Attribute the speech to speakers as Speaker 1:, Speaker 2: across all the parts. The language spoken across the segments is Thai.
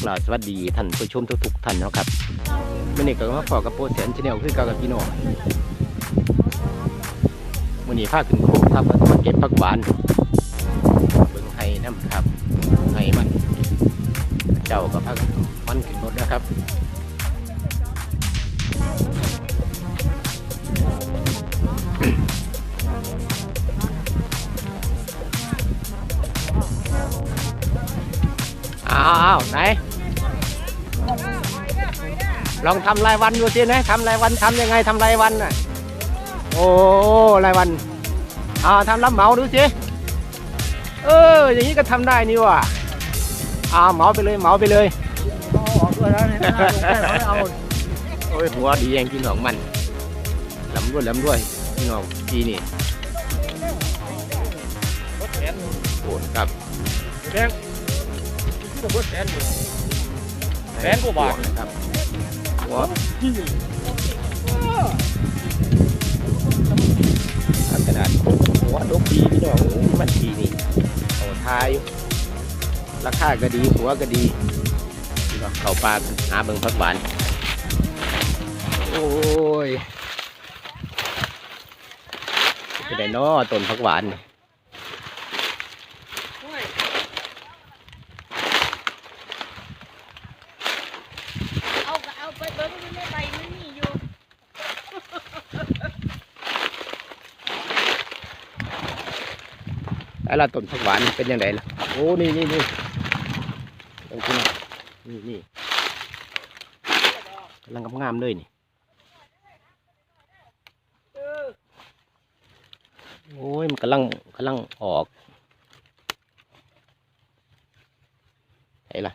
Speaker 1: กลาสวัสดีท่านผู้ชมทุกๆท่านนะครับวันนี้ก็มาฝากกับโปรแสนชาแนลคือกากับพี่น้องวันนี้พาขึ้นโคกครับมาเก็บผักหวานเบิ่งไห้น้ำครับไห้มันเจ้ากับพักมันขึ้นรถนะครับอ้าวไหน ลองทำรายวันดูสินะทำรายวันทำยังไงทำรายวันน่ะโอ้รายวันอ่าทำรับเหมาดูสิเอออย่างนี้ก็ทำได้นี่ว่ะอ่าเหมาไปเลยเหมาไปเลย
Speaker 2: เอาออกด้วยแล้วเนี่ยเอา
Speaker 1: โอ้ยหัวดีเองพี่น้องมันลำด้วยลำด้วยพี่น้องปีนี่โอ้ครับ
Speaker 2: แบงที่ผมแสนอยู่แสนกว่าบาท
Speaker 1: นะครับ ทำกระดาษหัวดกดีพี่น้องมันดีนี่โอ้ทาย ราคาก็ดีหัวก็ดีเข้าปลาหาเบิ่งพักหวาน โอ้ยจะได้น้อต้นพักหวานนี่
Speaker 3: เอาก็เอาไปเบิ้งอยู่ในใบมันมีอยู่
Speaker 1: แล้วล่ะต้นผักหวานเป็นยังไงล่ะโอ้นี่นี่นี่ตรงนี้นี่นี่กำลังงามๆเลยนี่โอ้ยมันกำลังกำลังออกไหนล่ะ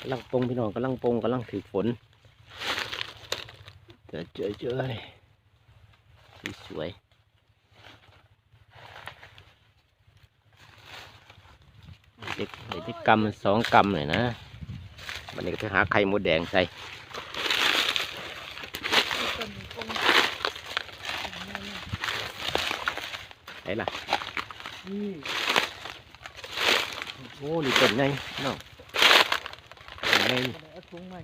Speaker 1: กำลังปงพี่น้องกำลังปงกำลังถือฝนเจอเจอเจอ สวยเด็กเด็กกำสองกำเลยนะวันนี้ก็จะหาไข่มดแดงใส่ไหนล่ะโอ้นี่ต้นไงน้องต้นไงนี่
Speaker 2: เอาถุงมา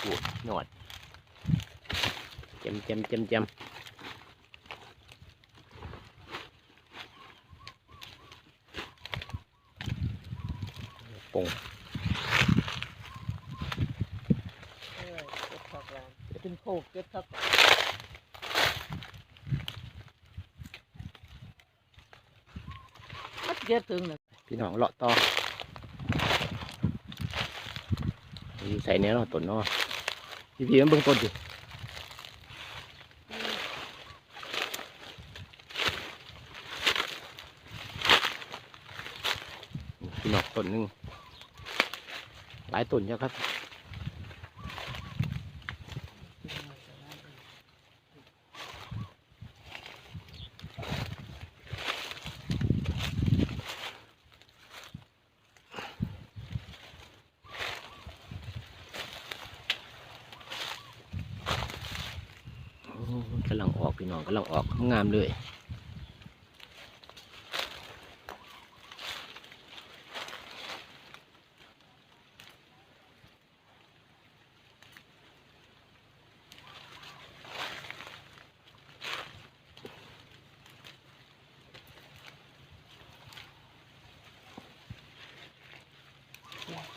Speaker 1: โอ้หนอด จมเจมเจมเจมปง
Speaker 2: เออเก็บผักหวานเป็นโคกเก็บผักมัดเก็บถึงเลย
Speaker 1: พี่น้องเลาะต่อใส่เนื้อเนาะต้นเนาะพี่พี่มันเบิ่งต้นดิพี่ นหนึงหลายต้นเยอะครับ กำลังออกพี่น้องกำลังออกงามเลย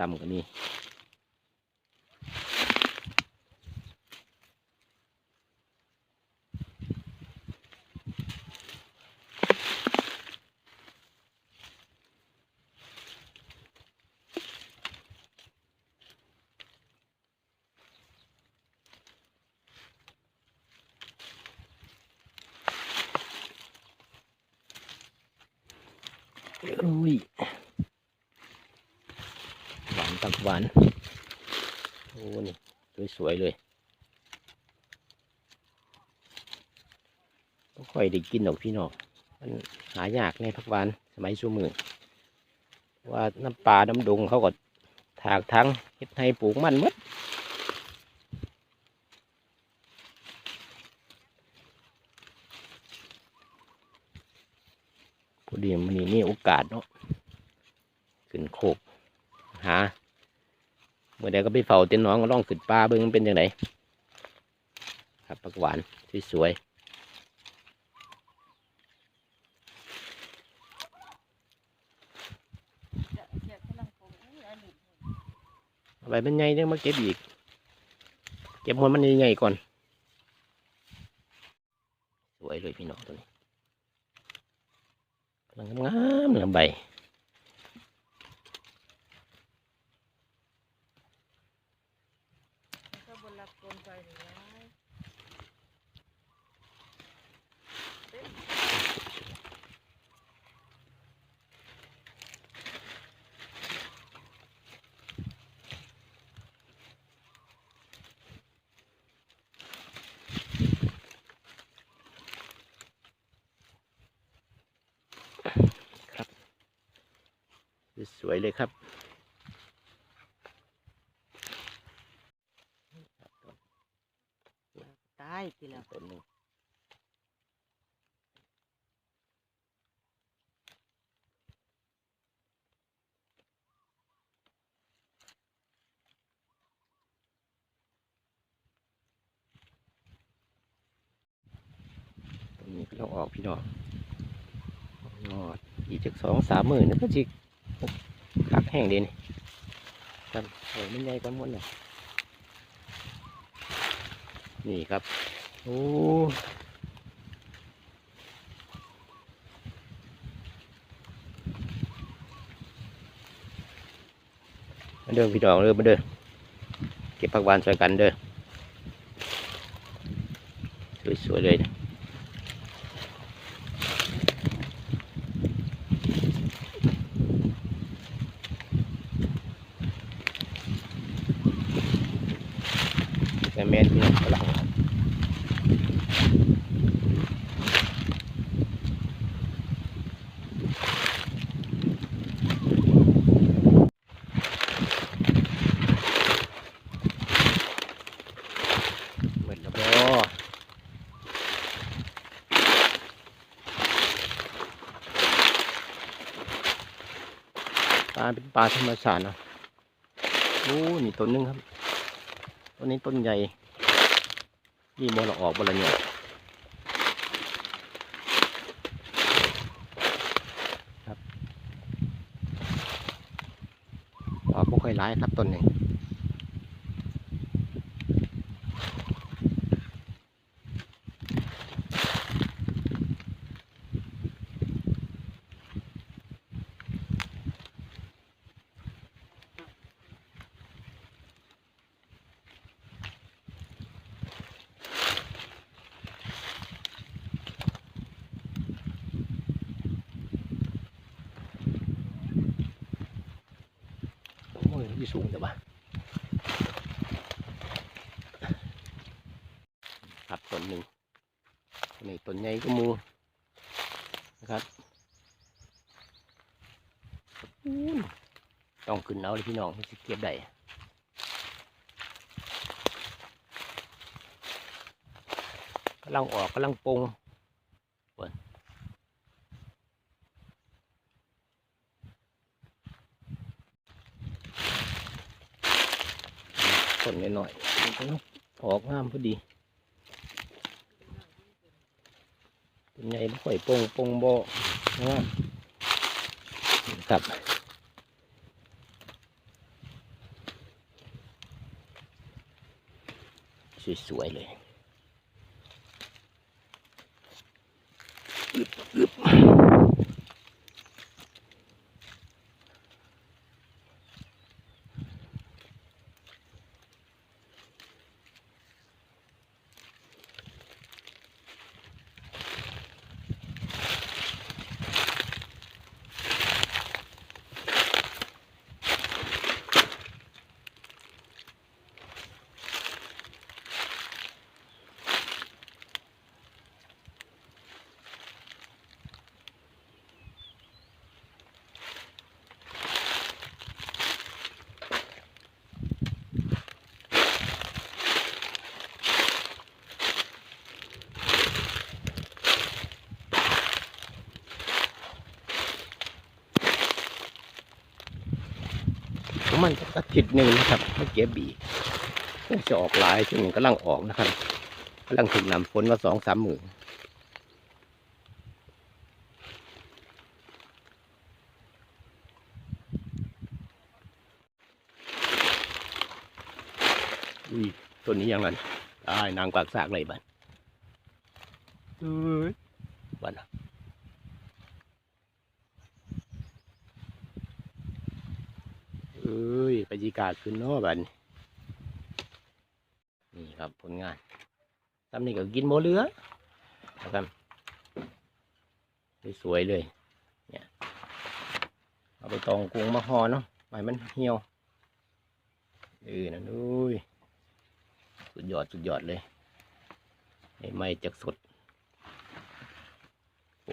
Speaker 1: ตำก็มีโอ้ย หวาน โอ้นี่สวยๆเลยต้องค่อยได้กินดอกพี่น้องมันหายากในพักหวานสมัยชั่วมือว่าน้ำปลาน้ำดงเขาก็ถากทั้งเฮ็ดให้ปลูกมันหมดพอดีมันนี่มีโอกาสเนาะขึ้นโคกหา เมื่อใดก็ไปเฝ้าเต้นน้องก็ลองขึ้นปลาเบิ่งมันเป็นยังไงครับผักหวานสวย
Speaker 3: จะเสียกำลันนี้
Speaker 1: ๆเอาไปเป็นไงเนี่ยมาเก็บอีก เก็บมันมันใหญ่ๆก่อน สวยเลยพี่น้องตัวนี้กำลังงามๆลำใบ
Speaker 3: มันก็บนรับกลมไปนี่นะ
Speaker 1: สวยเลยครับ
Speaker 3: ตายทีละ
Speaker 1: ต้นหนึ่งต้นนี้ก็ต้องออกพี่น้องนอดอีกจากสองสามหมื่นนึกก็จิ คักแห้งด่นครับโอ้มันใหญ่กว่าหมดเลยนี่ครับ โอ้มาเดินพี่น้องเด้อมาเดินเก็บผักหวานช่กันเด้อสวยๆเลยนะแม่แม่นพี่น้องกำลัง เหมือนแล้วก็ เป็นปลาธรรมชาติเนาะโอ้นี่ต้นหนึงครับต้นนี้ต้นใหญ่นี่บอลออกบอลเนี่ยครับออกไม่ค่อยร้ายครับต้นนี้ โอ้ยที่สูงแต่ว่าครับ ต้นหนึ่งนนี้ต้นใหญ่ก็มูนะครับอู้ยต้องขึ้นเอาเลยพี่น้องที่สิเก็บได้กำลังออกกำลังปรุงเปิดต้นหน่อยๆออกงามพอดีต้น ใหญ่ไม่ค่อยปรุงปรุงบ่งามครับสวยๆเลย ประมาณสักอาทิตย์หนึ่งนะครับไม่เก็บบีก็จะออกหลายช่วงนี้กำลังออกนะครับกำลังถึงน้ำฝนมาสองสามหมื่นอุ้ยต้นนี้ยังไงได้นางกวากซากเลยบ้านเอ้ยบ้านเอ้ยบรรยากาศขึ้นเนาะบัดนนี่ครับผลงานทำนี่ก็กินโมเหลือนะครับสวยๆเลย เนี่ย เอาไปตองกรุงมาห่อเนาะใบมันเหี่ยวเออนั่นอุ้ยสุดยอดสุดยอดเลยไอ้ไม้จากสด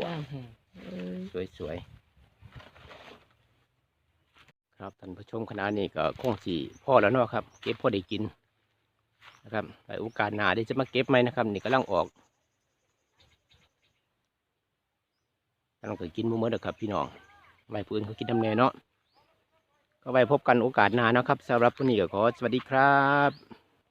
Speaker 1: ว้าวสวยๆ ครับท่านผู้ชมคณะนี้ก็คงสีพ่อแล้วเนาะครับ เก็บพ่อได้กินนะครับไปโอกาสหนาได้จะมาเก็บไหมนะครับ นี่กำลังออกกำลังเกิดกินมือเมื่อเด็กครับพี่น้องไว้พื้นเขากินทำแน่เนาะก็ไปพบกันโอกาสหนาเนาะครับสำหรับวันนี้ก็ขอสวัสดีครับ